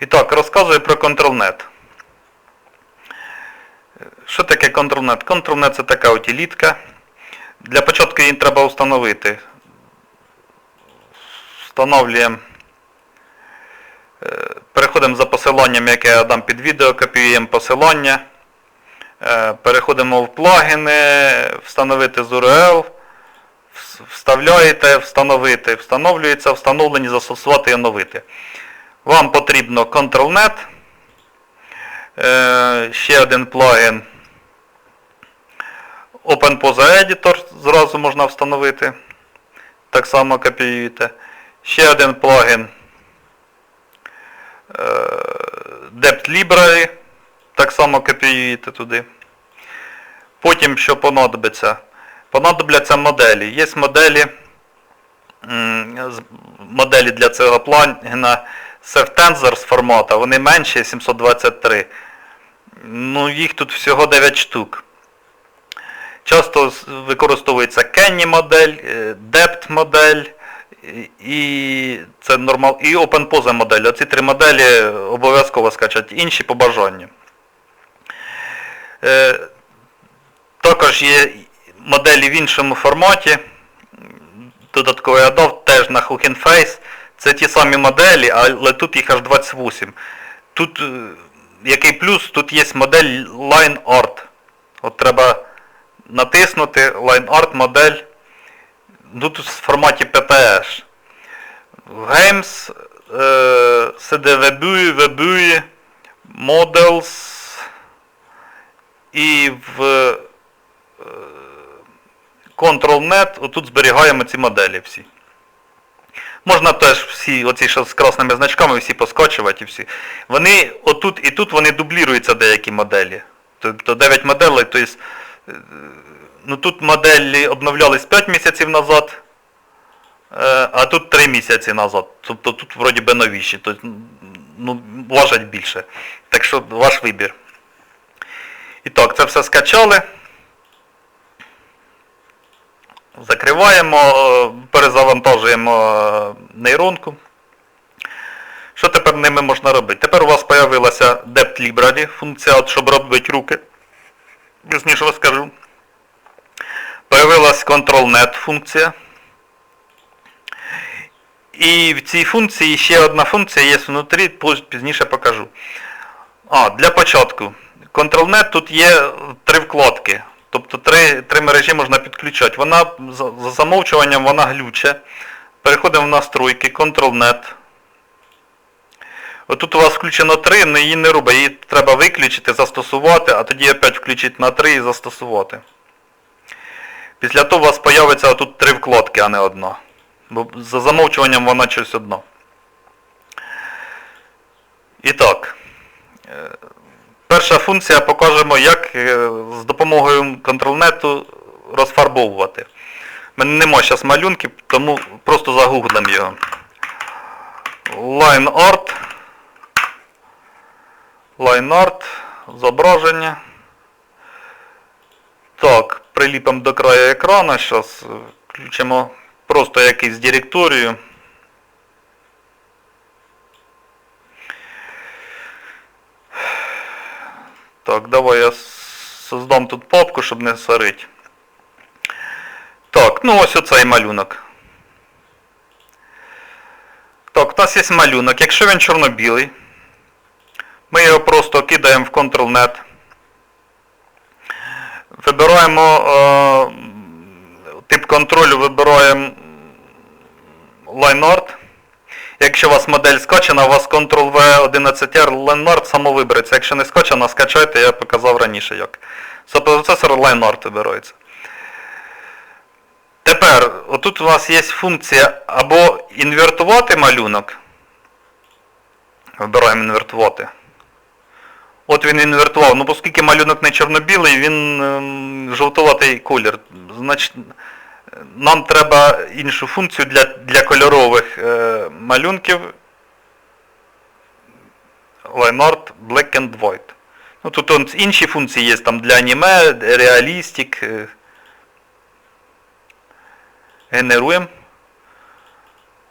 І так, розказую про ControlNet. Що таке ControlNet? ControlNet це така утилітка. Для початку її треба встановити. Встановлюємо. е, Переходимо за посиланням, яке я дам під відео, копіюємо посилання. Е, Переходимо в плагіни, встановити з URL, вставляєте, встановити, встановлюється, встановлені, застосувати і оновити. Вам потрібно ControlNet, е, ще один плагін OpenPosa Editor зразу можна встановити. Так само копіюєте. Ще один плагін е, Dept Library. Так само копіюєте туди. Потім що понадобиться? Понадобляться моделі. Є моделі, моделі для цього плагіна SafTensor з формату, вони менші 723. Ну, їх тут всього 9 штук. Часто використовується Kenny модель, е, Dept модель і- це нормал, і OpenPose модель. Оці три моделі обов'язково скачати, інші по бажанню. Е, Також є моделі в іншому форматі. Додатково я дав теж на Hugging Face. Це ті самі моделі, але тут їх аж 28. Тут е, який плюс, тут є модель Line Art. От треба натиснути Line Art модель. Ну, тут в форматі PTS. В Games, е, CDVBUI, VBUI, Models і в е, ControlNet, отут зберігаємо ці моделі всі. Можна теж всі, оці що з красними значками, всі поскочувати всі. Вони отут і тут вони дубліруються деякі моделі. Тобто 9 моделей, тобто, е, ну тут моделі обновлялись 5 місяців назад, е, а тут 3 місяці назад. Тобто тут вроді би новіші, тобто, ну, важать більше. Так що ваш вибір. І так, це все скачали. Закриваємо, е, перезавантажуємо е, нейронку. Що тепер ними можна робити? Тепер у вас з'явилася Dept Library, функція, щоб робити руки. Пізніше розкажу. Появилась ControlNet функція. І в цій функції ще одна функція є внутрі, пізніше покажу. А, для початку. ControlNet тут є три вкладки. Тобто три, три мережі можна підключати. Вона за, за замовчуванням вона глюче. Переходимо в настройки, ControlNet. Отут у вас включено 3, але її не робить. Її треба виключити, застосувати, а тоді опять включити на 3 і застосувати. Після того у вас з'явиться тут три вкладки, а не одна. Бо за замовчуванням вона щось одна. І так. Перша функція покажемо, як е, з допомогою ControlNet розфарбовувати. У мене нема зараз малюнків, тому просто загуглимо його. Line Art. Line Art. Зображення. Так, приліпимо до краю екрану. Зараз включимо просто якийсь директорію. Так, давай я создам тут папку, щоб не сварити. Так, ну ось оцей малюнок. Так, у нас є малюнок. Якщо він чорно-білий, ми його просто кидаємо в CtrlNet. Вибираємо е, тип контролю, вибираємо Line Art. Якщо у вас модель скачана, у вас Ctrl-V11R Line само вибереться. Якщо не скачана, скачайте, я показав раніше як. Це процесор Line Art вибирається. Тепер, отут у вас є функція або інвертувати малюнок. Вибираємо інвертувати. От він інвертував. Ну, оскільки малюнок не чорно-білий, він ем, жовтуватий колір. Значить, нам треба іншу функцію для, для кольорових е, малюнків. Line Black and White. Ну, тут он, інші функції є там для аніме, реалістик. Е, генеруємо.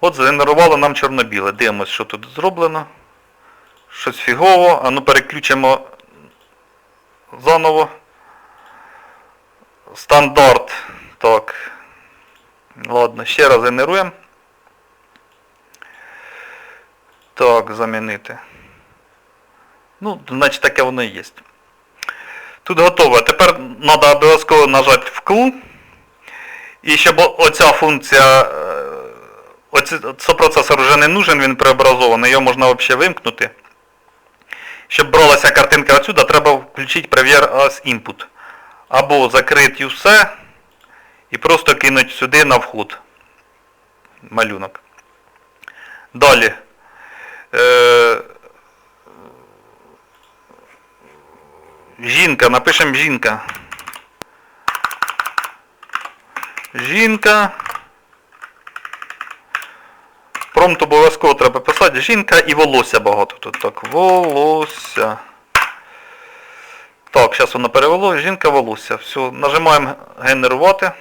От згенерувало нам чорно-біле. Дивимось, що тут зроблено. Щось фігово. А ну переключимо заново. Стандарт. Так. Ладно, ще раз генеруємо. Так, замінити. Ну, значить таке воно і є. Тут готово. Тепер треба обов'язково нажати вкл. І щоб оця функція, е, оці, сопроцесор вже не нужен, він преобразований, його можна взагалі вимкнути. Щоб бралася картинка отсюда, треба включити Premier as Input. Або закрити все і просто кинути сюди на вход малюнок. Далі. Е, жінка, напишемо жінка. Жінка. Промпт обов'язково треба писати. Жінка і волосся багато тут. Так, волосся. Так, зараз воно перевело. Жінка волосся. Все, нажимаємо генерувати.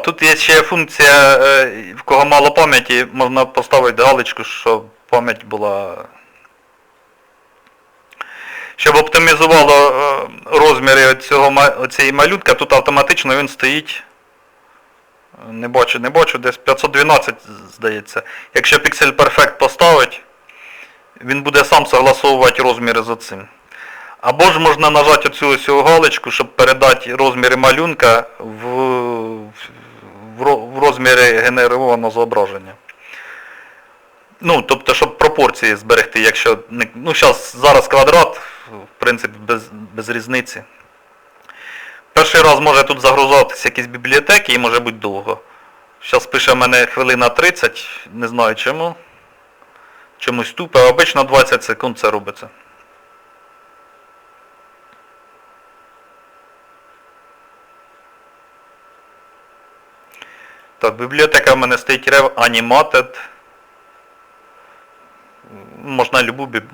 Тут є ще функція, е, в кого мало пам'яті, можна поставити галочку, щоб пам'ять була. Щоб оптимізувало е, розміри цього, ма- оцієї тут автоматично він стоїть. Не бачу, не бачу, десь 512, здається. Якщо Pixel Perfect поставить, він буде сам согласовувати розміри з оцим. Або ж можна нажати оцю ось галочку, щоб передати розміри малюнка в, в, розмірі генерованого зображення. Ну, тобто, щоб пропорції зберегти, якщо не. Ну, щас, зараз квадрат, в принципі, без, без різниці. Перший раз може тут загрузатися якісь бібліотеки і може бути довго. Зараз пише мене хвилина 30, не знаю чому. Чомусь тупе, обично 20 секунд це робиться. Так, бібліотека в мене стоїть Rev Animated. Можна любу біб...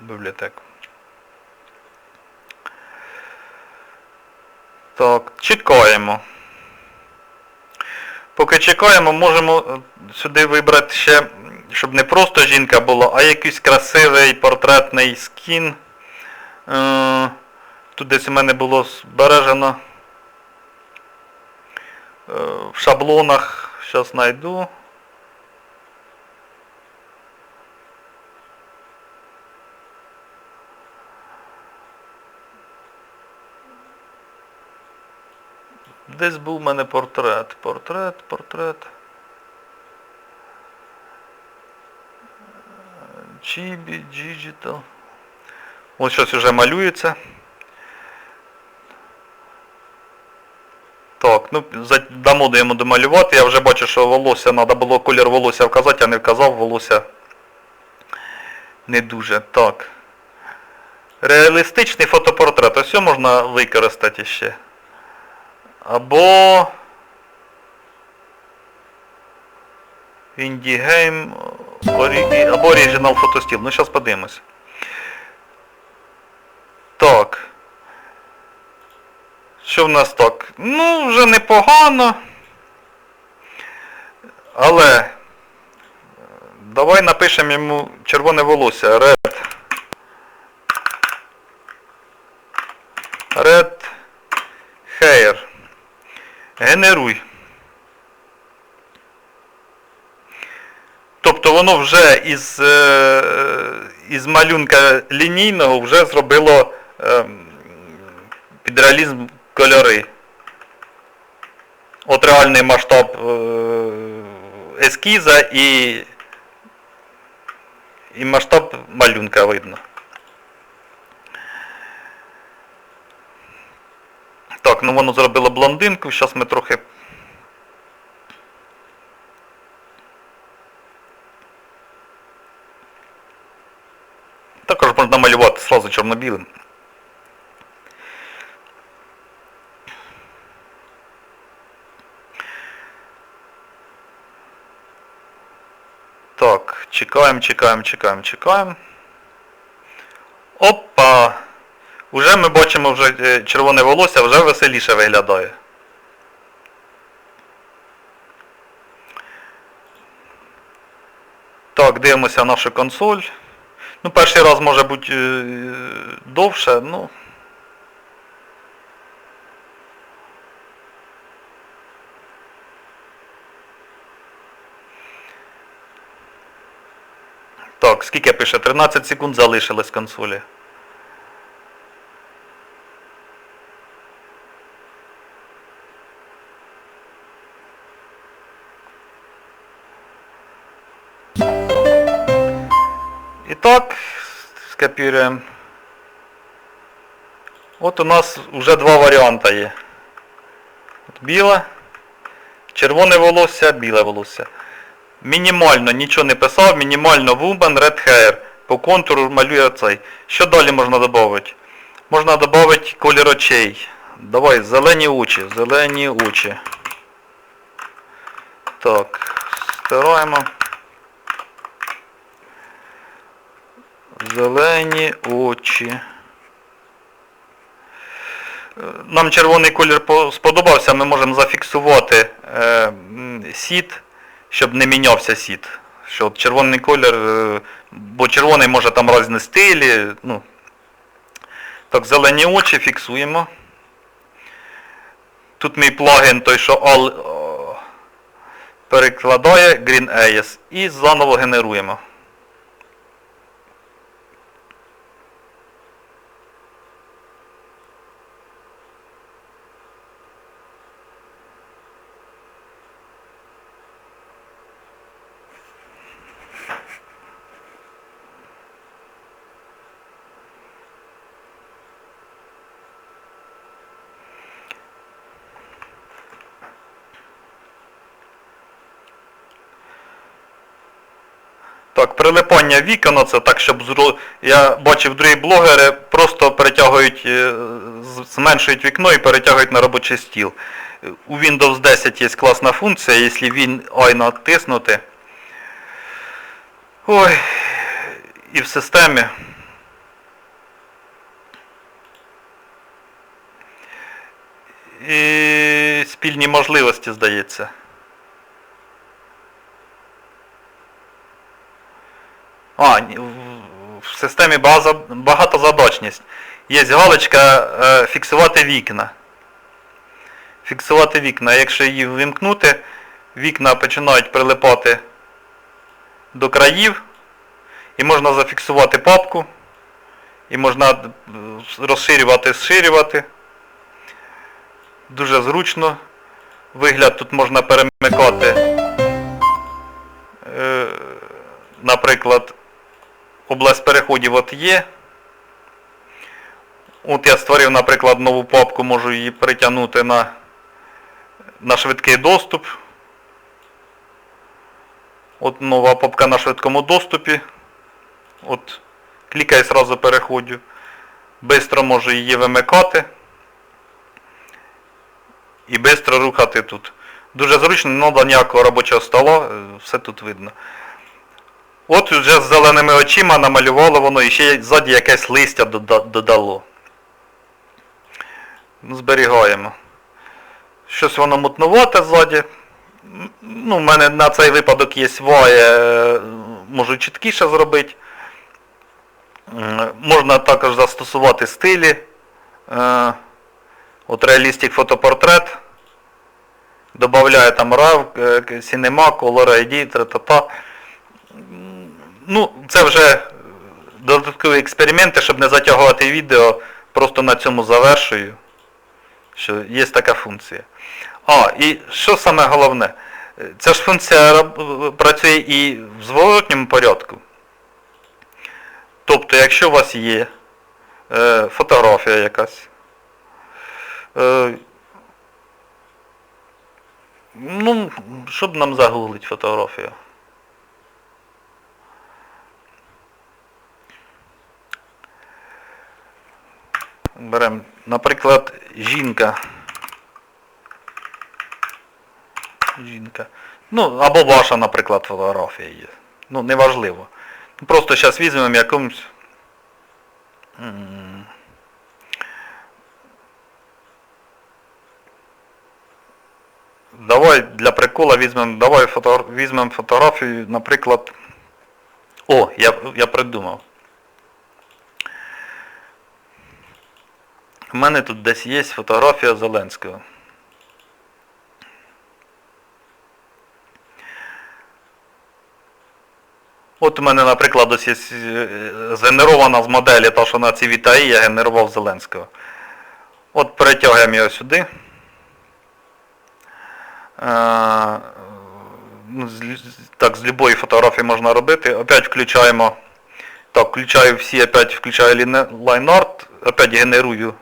бібліотеку. Так, чекаємо. Поки чекаємо, можемо е, сюди вибрати ще, щоб не просто жінка була, а якийсь красивий портретний скін. Е, Тут десь у мене було збережено в шаблонах. Зараз знайду. Десь був у мене портрет. Портрет, портрет. Чібі, Digital. Ось щось вже малюється. Так, ну дамо йому домалювати. Я вже бачу, що волосся, треба було колір волосся вказати, а не вказав волосся. Не дуже. Так. Реалістичний фотопортрет. Ось його можна використати ще. Або Indie Game або Original Style. Ну, зараз подивимось. Так. Що в нас так? Ну, вже непогано. Але е, давай напишемо йому червоне волосся. Red. Red hair. Генеруй. Тобто воно вже із, е, із малюнка лінійного вже зробило ем, під реалізм кольори. От реальний масштаб е, ескіза і, і масштаб малюнка видно. Так, ну воно зробило блондинку, зараз ми трохи. Також можна малювати сразу чорно-білим. чекаем, чекаємо, чекаємо, чекаємо. Опа! Уже ми бачимо вже е, червоне волосся, вже веселіше виглядає. Так, дивимося нашу консоль. Ну, перший раз може бути е, довше, ну... Так, скільки пише? 13 секунд залишилось консолі. І так, скопіруємо. От у нас вже два варіанти є. Біле, червоне волосся, біле волосся. Мінімально нічого не писав, мінімально woman, red hair. По контуру малює цей. Що далі можна додати? Можна додати колір очей. Давай, зелені очі, зелені очі. Так, стираємо. Зелені очі. Е, Нам червоний колір сподобався, ми можемо зафіксувати е, сіт, щоб не мінявся сіт. Що червоний колір, е, бо червоний може там різні стилі. Ну. Так, зелені очі фіксуємо. Тут мій плагін той, що перекладає Green AS і заново генеруємо. Так, прилипання вікон, це так, щоб зру... я бачив другі блогери, просто перетягують, е, зменшують вікно і перетягують на робочий стіл. У Windows 10 є класна функція, якщо він ай натиснути. Ой, і в системі. І спільні можливості, здається. А, в- системі багатозадачність. Є галочка е, фіксувати вікна. Фіксувати вікна. Якщо її вимкнути, вікна починають прилипати до країв. І можна зафіксувати папку. І можна е, розширювати, зширювати. Дуже зручно. Вигляд тут можна перемикати. Е, наприклад, область переходів от є. От я створив, наприклад, нову папку, можу її перетягнути на, на швидкий доступ. От нова папка на швидкому доступі. От клікаю, зразу переходжу. Бистро можу її вимикати. І швидко рухати тут. Дуже зручно, не треба ніякого робочого стола, е, все тут видно. От вже з зеленими очима намалювало воно і ще ззаді якесь листя додало. Ну, Зберігаємо. Щось воно мутнувате ззаді. Ну, в мене на цей випадок є ває, е, можу чіткіше зробити. Можна також застосувати стилі. Е, От Realistic фотопортрет. Добавляю там RAW, е, Cinema, Color ID, тра-та-та. Ну, це вже додаткові експерименти, щоб не затягувати відео, просто на цьому завершую, що є така функція. А, і що саме головне? Ця ж функція працює і в зворотньому порядку. Тобто, якщо у вас є е, фотографія якась, е, ну, щоб нам загуглити фотографію. Беремо, наприклад, жінка. Жінка. Ну, або ваша, наприклад, фотографія є. Ну, неважливо. Просто зараз візьмемо якомусь. Давай для прикола візьмемо, давай фото, візьмемо фотографію, наприклад, О, я, я придумав. У мене тут десь є фотографія Зеленського. От у мене, наприклад, ось є е, згенерована з моделі, та, що на цій вітаї я генерував Зеленського. От перетягуємо його сюди. Е, ну, Так, з любої фотографії можна робити. Опять включаємо. Так, включаю всі, опять включаю line art, опять генерую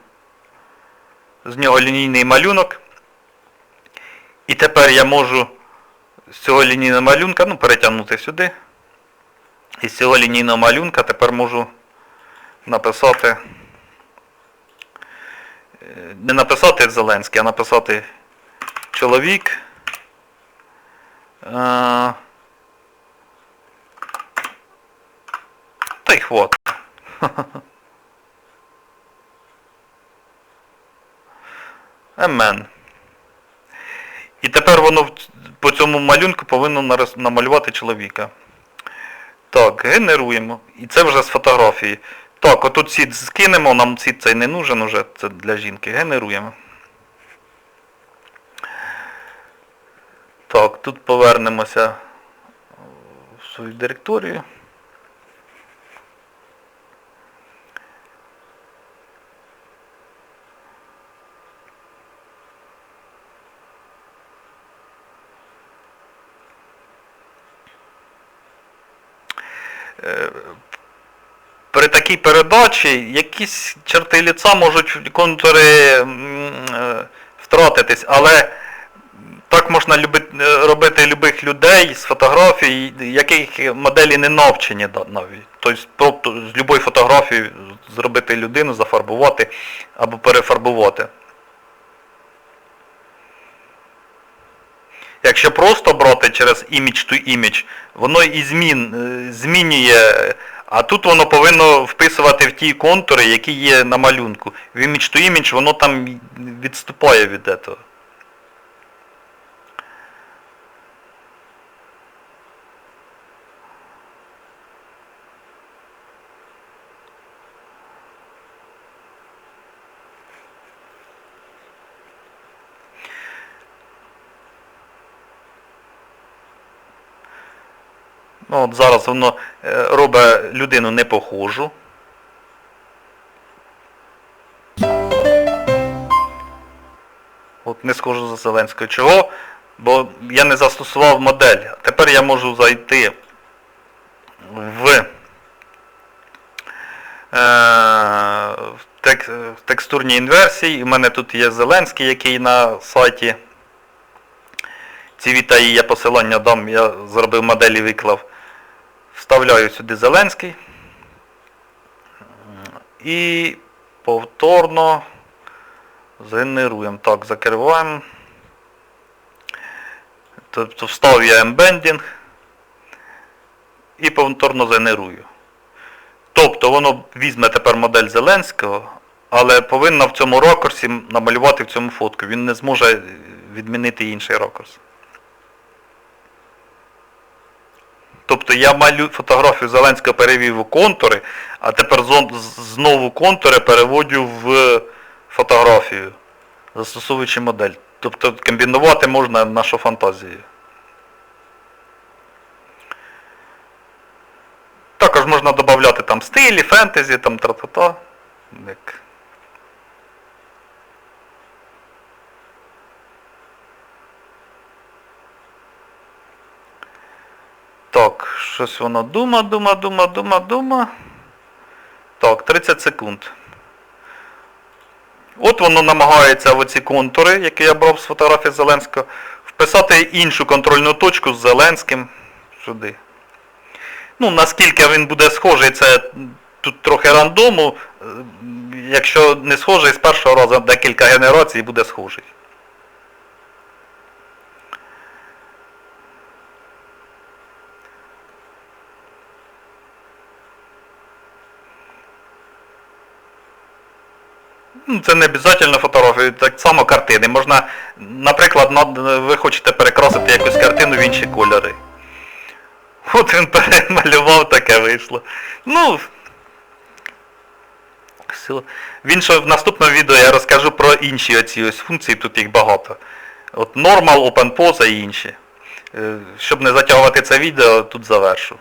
з нього лінійний малюнок. І тепер я можу з цього лінійного малюнка, ну, перетягнути сюди. І з цього лінійного малюнка тепер можу написати. е, Не написати Зеленський, а написати чоловік. Е, Та й хват. Емен. І тепер воно по цьому малюнку повинно намалювати чоловіка. Так, генеруємо. І це вже з фотографії. Так, отут сід скинемо, нам сід цей не нужен уже, це для жінки. Генеруємо. Так, тут повернемося в свою директорію. Такій передачі якісь черти ліца можуть контури е, втратитись, але так можна е, робити любих людей з фотографій, яких моделі не навчені навіть. Тобто з будь-якої фотографії зробити людину, зафарбувати або перефарбувати. Якщо просто брати через image to image, воно і змін, е, змінює, а тут воно повинно вписувати в ті контури, які є на малюнку. В імідж то імідж, воно там відступає від цього. Ну, от зараз воно е, робить людину не похожу. От не схожу за Зеленського. Чого? Бо я не застосував модель. Тепер я можу зайти в, е, в текстурній інверсії. У мене тут є Зеленський, який на сайті. Ці вітаї я посилання дам, я зробив модель і виклав. Вставляю сюди Зеленський. І повторно згенеруємо. Так, закриваємо. Тобто встав я ембендінг і повторно згенерую. Тобто воно візьме тепер модель Зеленського, але повинно в цьому ракурсі намалювати в цьому фотку. Він не зможе відмінити інший ракурс. Тобто я малю фотографію Зеленського перевів у контури, а тепер знову контури переводю в фотографію, застосовуючи модель. Тобто комбінувати можна нашу фантазію. Також можна додати там стилі, фентезі, там тра-та-та. Як... Так, щось воно дума, дума, дума, дума, дума. Так, 30 секунд. От воно намагається в оці контури, які я брав з фотографії Зеленського, вписати іншу контрольну точку з Зеленським сюди. Ну, наскільки він буде схожий, це тут трохи рандому. Е, Якщо не схожий, з першого разу декілька генерацій буде схожий. Це не обов'язково фотографії, так само картини. Можна, наприклад, ви хочете перекрасити якусь картину в інші кольори. От він перемалював, таке вийшло. Ну. В іншому, в наступному відео я розкажу про інші оці ось функції, тут їх багато. От Normal, OpenPose і інші. Е, Щоб не затягувати це відео, тут завершу.